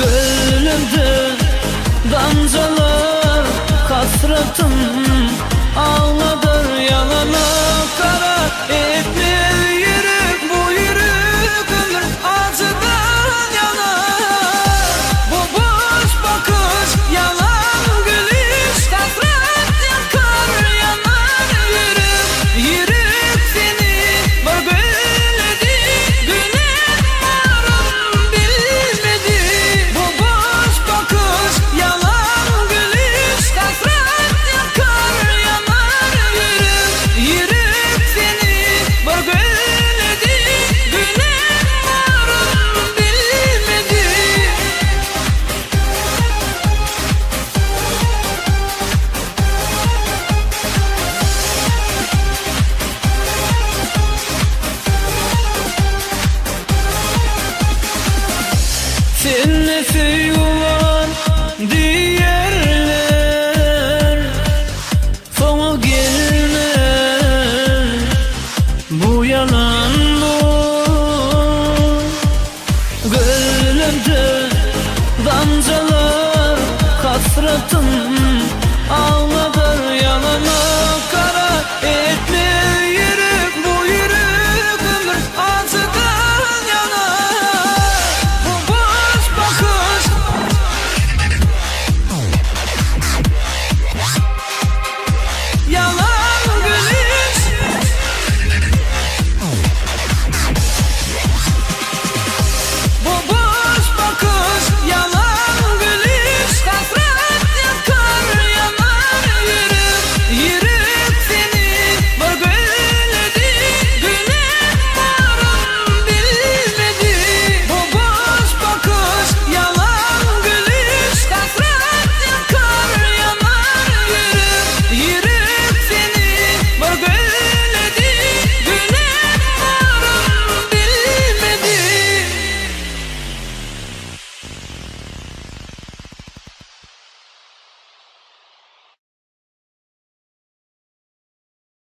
Gönlümde damcalar hasretim ağlar. seviyorlar diğerler Fama bu yalan bu. Gönlümde damcalar hasretin